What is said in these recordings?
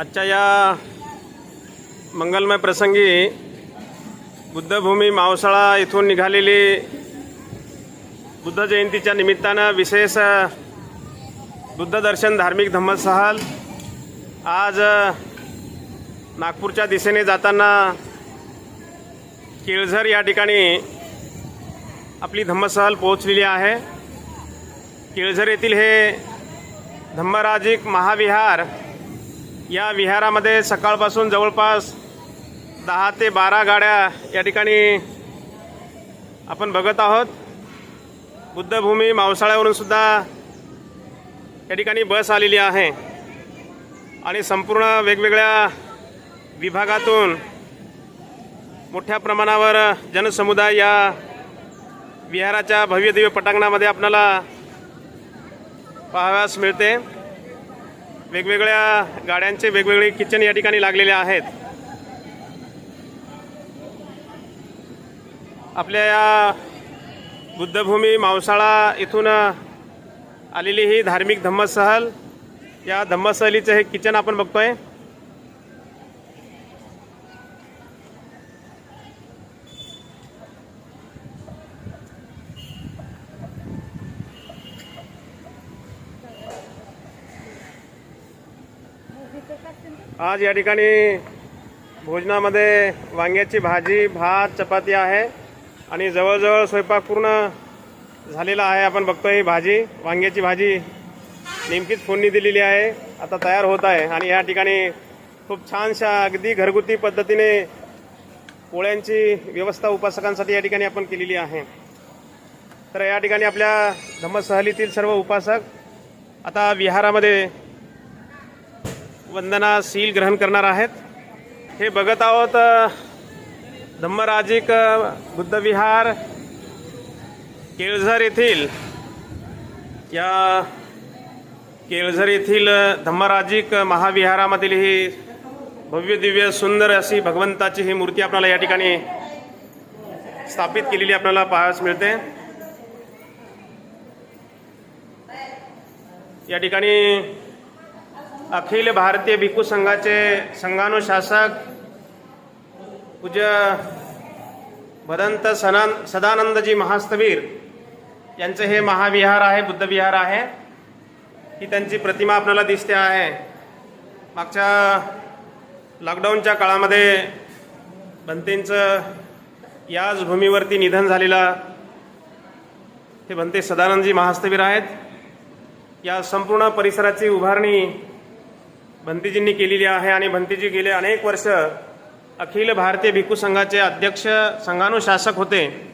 आजच्या या मंगलमय प्रसंगी बुद्धभूमी मावसाळा इथून निघालेली बुद्ध जयंतीच्या निमित्तानं विशेष बुद्धदर्शन बुद्ध दर्शन धार्मिक धम्मसहल आज नागपूरच्या दिशेने जाताना केळझर या ठिकाणी आपली धम्मसहल पोहोचलेली आहे. केळझर येथील हे धम्मराजिक महाविहार या विहारामध्ये सकाळपासून जवळपास दहा ते बारा गाड्या या ठिकाणी आपण बघत आहोत. बुद्धभूमी मावसाळ्यावरून सुद्धा या ठिकाणी बस आलेली आहे. आणि संपूर्ण वेगवेगळ्या विभागातून मोठ्या प्रमाणावर जनसमुदाय या विहाराच्या भव्यदिव्य पटांगणामध्ये आपल्याला पाहाव्यास मिळते. वेगवेगळ्या गाड्यांचे वेगवेगळे किचन या ठिकाणी लागलेले आहेत. आपल्या या बुद्धभूमी मावसाळा इथून आलेली ही धार्मिक धम्मसहल. या धम्मसहलीचं हे किचन आपण बघतोय. आज या ठिकाणी भोजनामध्ये वांग्याची भाजी भात चपाती आहे आणि जवळजवळ स्वयंपाक पूर्ण झालेला आहे. आपण बघतोय ही भाजी वांग्याची भाजी नेमकीच फोडणी दिलेली आहे. आता तयार होत आहे आणि या ठिकाणी खूप छानशा अगदी घरगुती पद्धतीने पोळ्यांची व्यवस्था उपासकांसाठी या ठिकाणी आपण केलेली आहे. तर या ठिकाणी आपल्या धम्मसहलीतील सर्व उपासक आता विहारामध्ये वंदना सील ग्रहण करणार आहेत. हे बघत आहोत धम्मराजिक बुद्धविहार केळझर येथील या केळझर येथील धम्मराजिक महाविहारामधील ही भव्य दिव्य सुंदर अशी भगवंताची ही मूर्ती आपल्याला या ठिकाणी स्थापित केलेली आपल्याला पाहायस मिळते. या ठिकाणी अखिल भारतीय भिक्खू संघाचे संघानुशासक पूज्य भदंत सनान सदानंदजी महास्तवीर यांचं हे महाविहार आहे बुद्धविहार आहे. ही त्यांची प्रतिमा आपल्याला दिसते आहे. मागच्या लॉकडाऊनच्या काळामध्ये भंतेंचं याच भूमीवरती निधन झालेलं हे भंते सदानंदजी महास्तवीर आहेत. या संपूर्ण परिसराची उभारणी भंतीजींनी केलेली आहे आणि भंतीजी गेले अनेक वर्ष अखिल भारतीय भिक्खू संघाचे अध्यक्ष संघानुशासक होते.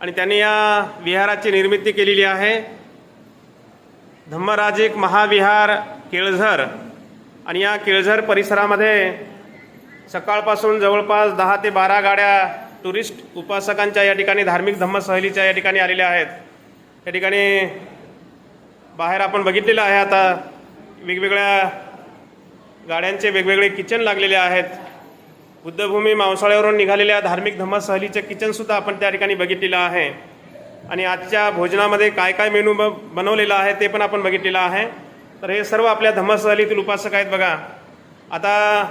आणि त्यांनी या विहाराची निर्मिती केलेली आहे. धम्मराजिक महाविहार केळझर. आणि या केळझर परिसरामध्ये सकाळपासून जवळपास दहा ते बारा गाड्या टुरिस्ट उपासकांच्या या ठिकाणी धार्मिक धम्मसहलीच्या या ठिकाणी आलेल्या आहेत. या ठिकाणी बाहेर आपण बघितलेलं आहे आता वेगवेगळ्या गाड्यांचे वेगवेगळे किचन लागलेले आहेत. बुद्धभूमी मांसाळ्यावरून निघालेल्या धार्मिक धम्मसहलीचं किचनसुद्धा आपण त्या ठिकाणी बघितलेलं आहे. आणि आजच्या भोजनामध्ये काय काय मेनू ब बनवलेला आहे ते पण आपण बघितलेलं आहे. तर हे सर्व आपल्या धम्मसहलीतील उपासक आहेत बघा. आता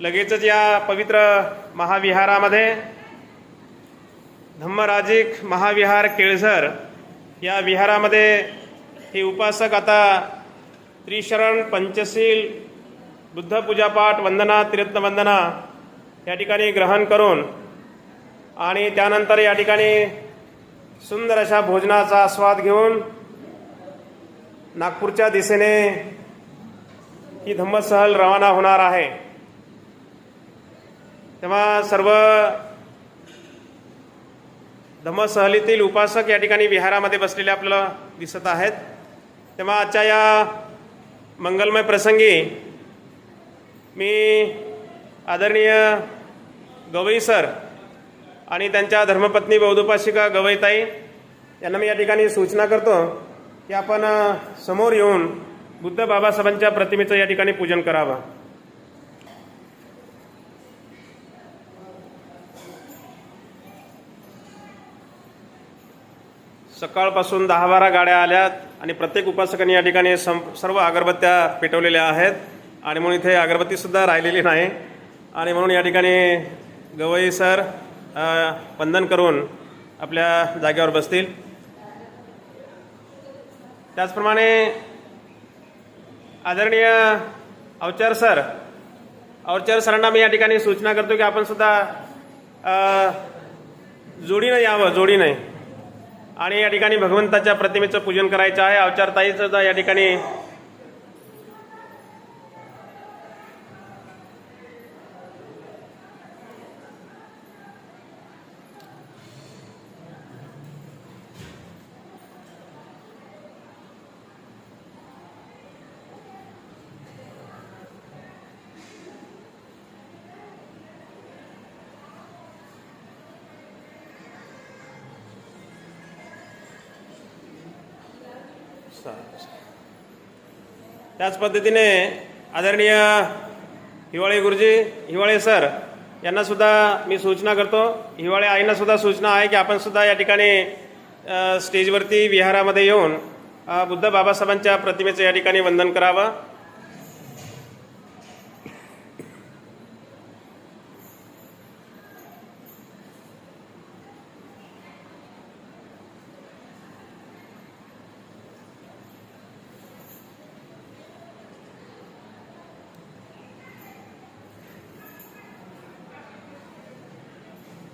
लगेचच या पवित्र महाविहारामध्ये धम्मराजिक महाविहार केळझर या विहारामध्ये हे उपासक आता त्रिशरण पंचशील बुद्ध पूजापाठ वंदना तीर्थवंदना वंदना या ठिकाणी ग्रहण करून आणि त्यानंतर या ठिकाणी सुंदर अशा भोजनाचा आस्वाद घेऊन नागपूरच्या दिशेने ही धम्मसहल रवाना होणार आहे. तेव्हा सर्व धम्मसहलीतील उपासक या ठिकाणी विहारामध्ये बसलेले आपल्याला दिसत आहेत. तेव्हा आजच्या या मंगलमय प्रसंगी मी आदरणीय गवई सर आणि त्यांच्या धर्मपत्नी बौद्धोपाशिका गवईताई यांना मी या ठिकाणी सूचना करतो की आपण समोर येऊन बुद्ध बाबासाहेबांच्या प्रतिमेचं या ठिकाणी पूजन करावं. सकाळपासून दहा बारा गाड्या आल्यात. आणि प्रत्येक उपासकाने या ठिकाणी सं सर्व अगरबत्त्या पेटवलेल्या आहेत. आणि म्हणून इथे अगरबत्तीसुद्धा राहिलेली नाही. आणि म्हणून या ठिकाणी गवई सर वंदन करून आपल्या जागेवर बसतील. त्याचप्रमाणे आदरणीय अवचार सर अवचार सरांना मी या ठिकाणी सूचना करतो की आपण सुद्धा जोडीनं यावं जोडीनं. आणि या ठिकाणी भगवंताच्या प्रतिमेचं पूजन करायचं आहे. अवचारताईचं या ठिकाणी त्याच पद्धतीने आदरणीय हिवाळे गुरुजी हिवाळे सर यांना सुद्धा मी सूचना करतो. हिवाळे आईंना सुद्धा सूचना आहे की आपण सुद्धा या ठिकाणी स्टेजवरती विहारामध्ये येऊन बुद्ध बाबासाहेबांच्या प्रतिमेचं या ठिकाणी वंदन करावं.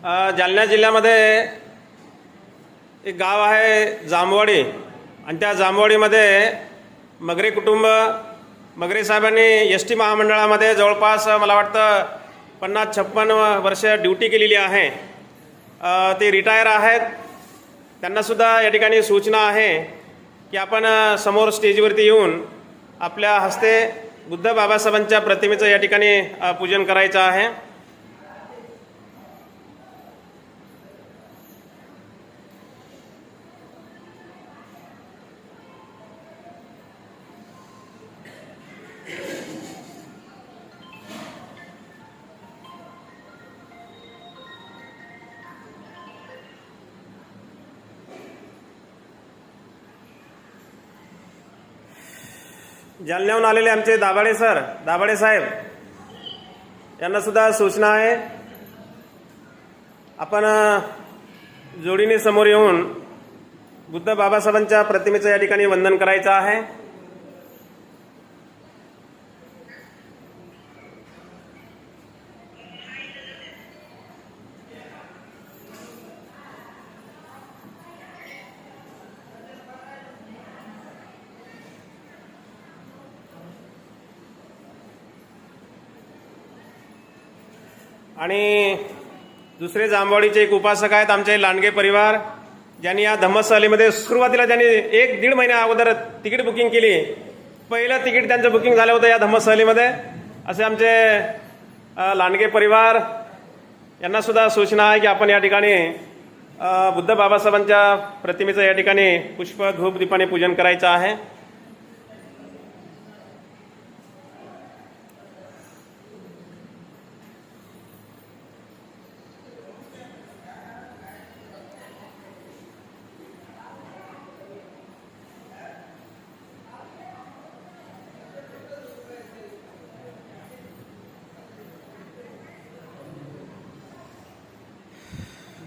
जालना जिल्ह्यामध्ये एक गाव आहे जांबवाडी आणि त्या जांबवाडीमध्ये मगरे कुटुंब मगरे साहेबांनी एस टी महामंडळामध्ये जवळपास मला वाटतं पन्नास छप्पन वर्ष ड्युटी केलेली आहे. ते रिटायर आहेत. त्यांनासुद्धा या ठिकाणी सूचना आहे की आपण समोर स्टेजवरती येऊन आपल्या हस्ते बुद्ध बाबासाहेबांच्या प्रतिमेचं या ठिकाणी पूजन करायचं आहे. जालन्याहून आलेले आमचे दाभाडे सर दाभाडे साहेब. यांना सुद्धा सूचना आहे. आपण जोडीने समोर येऊन बुद्ध बाबासाहेबांच्या प्रतिमेचं या ठिकाणी वंदन करायचं आहे. आणि दुसरे जांभवाडीचे एक उपासक आहेत आमचे लांडगे परिवार. ज्यांनी या धम्मस्थलीमध्ये सुरुवातीला त्यांनी एक दीड महिन्या अगोदर तिकीट बुकिंग केली. पहिलं तिकीट त्यांचं बुकिंग झालं होतं या धम्मस्थलीमध्ये असे आमचे लांडगे परिवार यांना सुद्धा सूचना आहे की आपण या ठिकाणी बुद्ध बाबासाहेबांच्या प्रतिमेचं या ठिकाणी पुष्प धूप दीपाने पूजन करायचं आहे.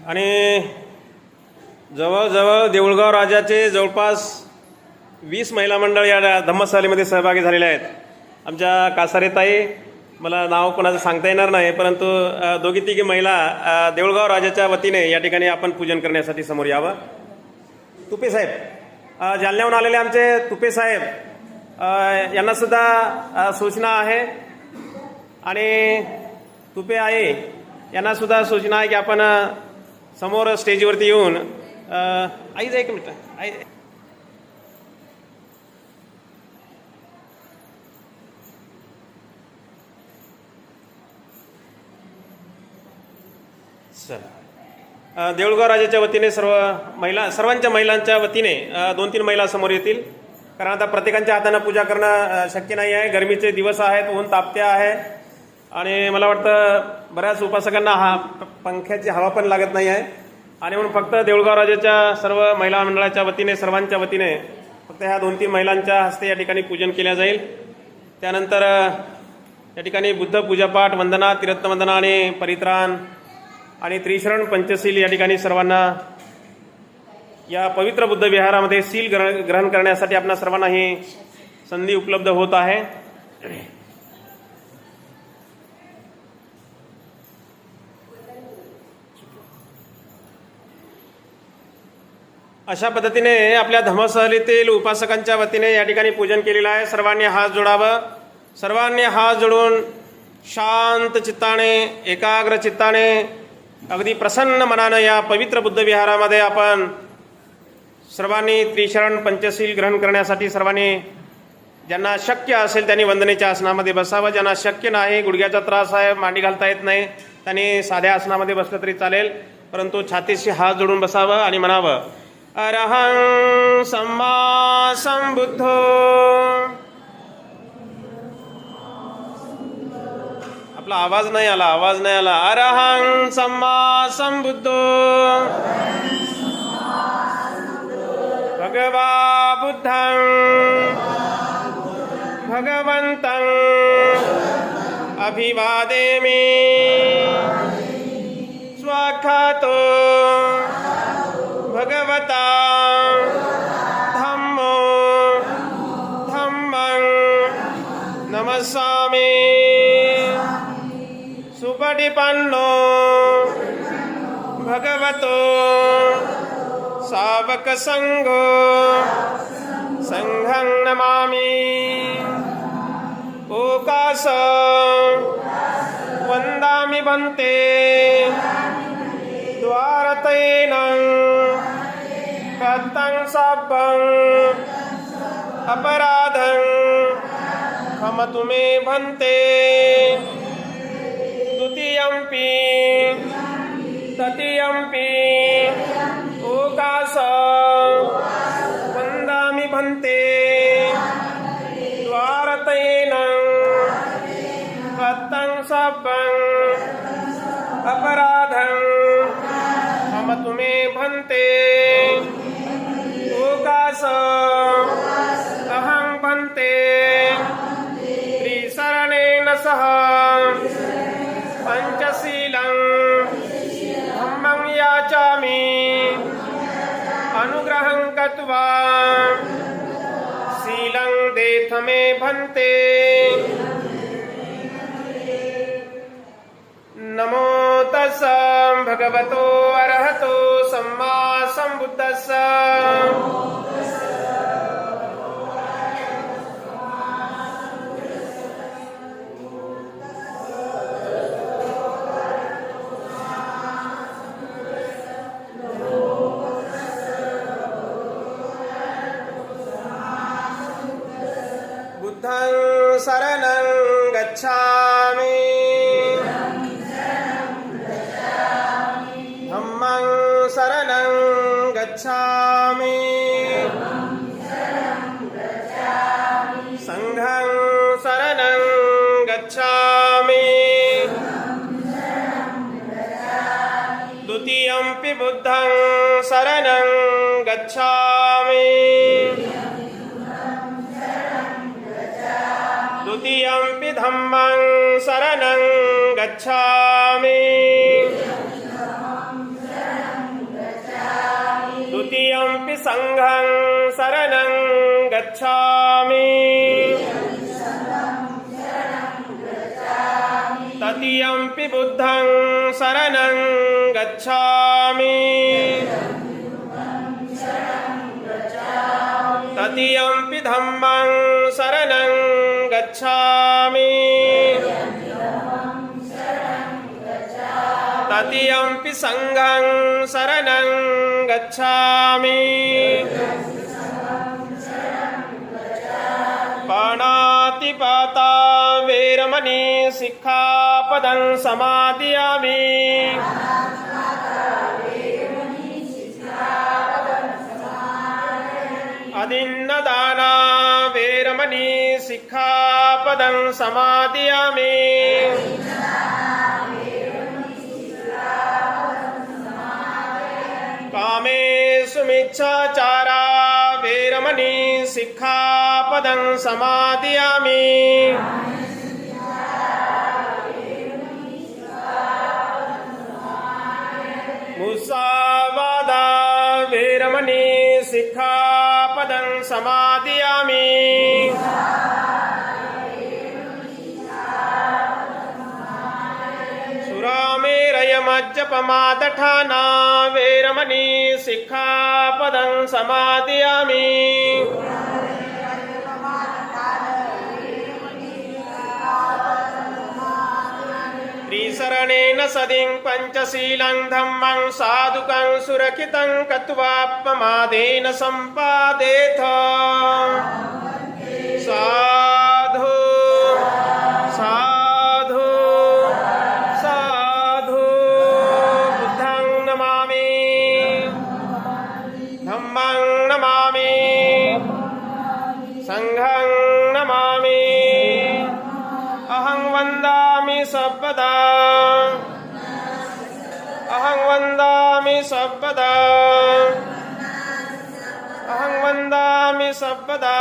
आणि जवळजवळ देऊळगाव राजाचे जवळपास वीस महिला मंडळ या धम्मशालीमध्ये सहभागी झालेले आहेत. आमच्या कासारेताई मला नाव कोणाचं सांगता येणार नाही परंतु दोघी तिघी महिला देऊळगाव राजाच्या वतीने या ठिकाणी आपण पूजन करण्यासाठी समोर यावं. तुपे साहेब जालन्याहून आलेले आमचे तुपे साहेब यांना सुद्धा सूचना आहे. आणि तुपे आहे यांना सुद्धा सूचना आहे की आपण समोर स्टेजवरती येऊन आईज आईच एक मिनटं. आई चला. देऊळगाव राजाच्या वतीने सर्व महिला सर्वांच्या महिलांच्या वतीने दोन तीन महिला समोर येतील. कारण आता प्रत्येकांच्या हातानं पूजा करणं शक्य नाही आहे. गरमीचे दिवस आहेत ऊन तापत्या आहे. आणि मला वाटतं बऱ्याच उपासकांना हा प- पंख्याची हवा पण लागत नाही आहे. आणि म्हणून फक्त देऊळगाव राजाच्या सर्व महिला मंडळाच्या वतीने सर्वांच्या वतीने फक्त ह्या दोन तीन महिलांच्या हस्ते या ठिकाणी पूजन केल्या जाईल. त्यानंतर या ठिकाणी बुद्ध पूजापाठ वंदना तीर्थवंदना आणि परित्राण आणि त्रिशरण पंचशील या ठिकाणी सर्वांना या पवित्र बुद्ध विहारामध्ये सील ग्रहण ग्रहण करण्यासाठी आपणा सर्वांना ही संधी उपलब्ध होत आहे. अशा पद्धतीने आपल्या धर्मसहलीतील उपासकांच्या वतीने या ठिकाणी पूजन केलेलं आहे. सर्वांनी हात जोडावं. सर्वांनी हात जोडून शांत चित्ताने एकाग्र चित्ताने अगदी प्रसन्न मनानं या पवित्र बुद्ध विहारामध्ये आपण सर्वांनी त्रिशरण पंचशील ग्रहण करण्यासाठी सर्वांनी ज्यांना शक्य असेल त्यांनी वंदनेच्या आसनामध्ये बसावं. ज्यांना शक्य नाही गुडघ्याचा त्रास आहे मांडी घालता येत नाही त्यांनी साध्या आसनामध्ये बसलं तरी चालेल. परंतु छातीशी हात जोडून बसावं आणि म्हणावं अरहं सम्मा संबुद्धो आपला आवाज़ नाही आला, आवाज़ नाही आला. अरहं सम्मा संबुद्धो भगवा बुद्धं भगवन्तं अभिवादेमि स्वाखातो। नमस्सामि सुपटिपन्नो भगवतो। सावकसङ्गो सङ्घं नमामि। ओकास वन्दामि भन्ते द्वारतेन। कथं सब्बं अपराधं। क्षमतु मे भन्ते। द्वितीयम्पि तृतीयम्पि ओकास वन्दामि भन्ते। द्वारतेन। कथं सपं अपराधं। क्षमतु मे भन्ते। गत्वा शीलं देथ मे भन्ते। नमो तस् भगवतो अरहतो सम्मा सम्बुद्धस्स बुद्धं शरणं द्वितीयमपि धम्मं शरणं गच्छामि। द्वितीयमपि सङ्घं शरणं गच्छामि। तृतीयम्पि बुद्धं शरणं गच्छामि। तृतीयम्पि धम्मं गच्छामि। तृतीयम्पि सङ्घं शरणं गच्छामि। पाणातिपाता वेरमणि सिक्खापदं समादयामि। अदिन्नदाना वेरमणि सिक्खापदं समादयामि। कामेषु मिच्छाचारा वेर वेरमणि सिक्खापदं समादयामि। मुसावादा वेरमणि सिक्खापदं समादयामि। जपमादठाना वेरमणि सिक्खापदं समादयामि। त्रिशरणेन सदिं पञ्चशीलं धम्मं साधुकं सुरक्षितं कत्वात्ममादेन सम्पादेथ। ಸಂಪದಾ